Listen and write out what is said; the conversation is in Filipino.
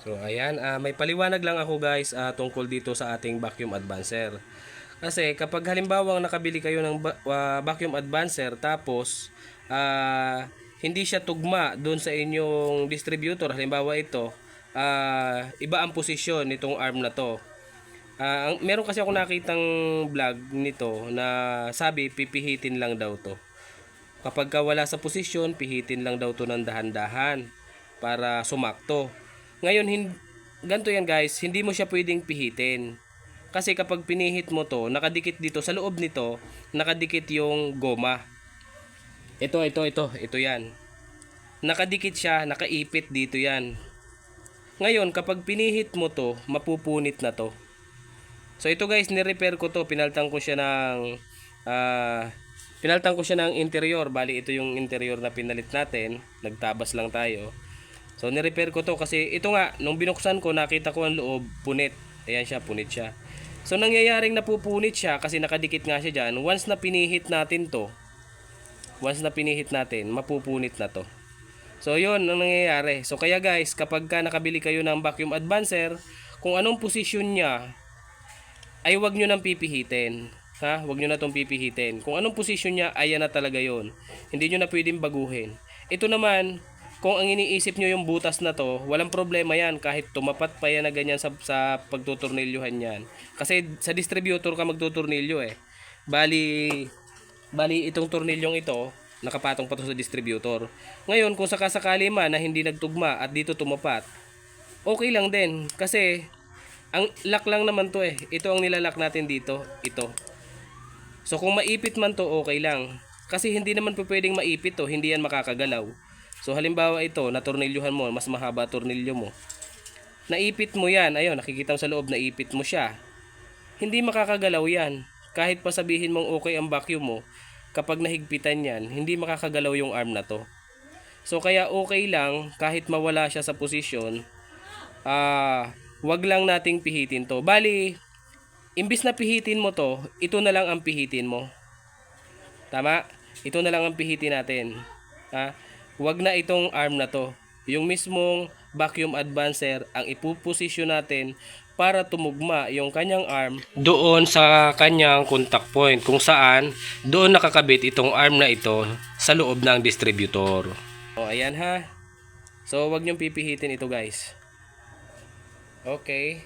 So ayan, ah, may paliwanag lang ako guys ah, tungkol dito sa ating vacuum advancer. Kasi kapag halimbawa nakabili kayo ng ah, vacuum advancer tapos ah, hindi siya tugma doon sa inyong distributor, halimbawa ito, ah, iba ang posisyon nitong arm na to. Ang- meron kasi ako nakitang vlog nito na sabi pipihitin lang daw to. Kapag ka wala sa posisyon, pihitin lang daw to ng dahan-dahan para sumakto. Ngayon, hin- ganito yan guys, hindi mo siya pwedeng pihitin. Kasi kapag pinihit mo to, nakadikit dito, sa loob nito, nakadikit yung goma. Ito, ito, ito, ito yan. Nakadikit siya, nakaipit dito yan. Ngayon, kapag pinihit mo to, mapupunit na to. So ito guys, ni-repair ko to, pinaltan ko siya ng ah pinaltan ko siya ng interior, bali ito yung interior na pinalit natin, nagtabas lang tayo. So ni-repair ko to kasi ito nga nung binuksan ko nakita ko ang loob punit. Ayan siya, punit siya. So nangyayaring napupunit siya kasi nakadikit nga siya diyan. Once na pinihit natin to, once na pinihit natin, mapupunit na to. So yun ang nangyayari. So kaya guys, kapag ka nakabili kayo ng vacuum advancer, kung anong posisyon niya, ay wag nyo nang pipihitin. Ha? Wag nyo na tong pipihitin. Kung anong posisyon niya, ayan na talaga yon. Hindi nyo na pwedeng baguhin. Ito naman, kung ang iniisip nyo yung butas na to, walang problema yan. Kahit tumapat pa yan na ganyan sa, sa pagtutornilyohan yan. Kasi sa distributor ka magtutornilyo eh. Bali, bali itong tornilyong ito, nakapatong pa to sa distributor. Ngayon, kung sakasakali man na hindi nagtugma at dito tumapat, okay lang din. Kasi, ang lock lang naman to eh. Ito ang nilalak natin dito. Ito. So kung maipit man to, okay lang. Kasi hindi naman po pwedeng maipit to. Hindi yan makakagalaw. So halimbawa ito, natornilyuhan mo, mas mahaba tornilyo mo. Naipit mo yan. Ayun, nakikita mo sa loob, naipit mo siya. Hindi makakagalaw yan. Kahit pa sabihin mong okay ang vacuum mo, kapag nahigpitan yan, hindi makakagalaw yung arm na to. So kaya okay lang kahit mawala siya sa posisyon, ah, wag lang nating pihitin to. Bali, imbis na pihitin mo to, ito na lang ang pihitin mo. Tama? Ito na lang ang pihitin natin. Ha? Wag na itong arm na to. Yung mismong vacuum advancer ang ipuposisyon natin para tumugma yung kanyang arm doon sa kanyang contact point kung saan doon nakakabit itong arm na ito sa loob ng distributor. O ayan ha. So wag niyong pipihitin ito guys. Okay.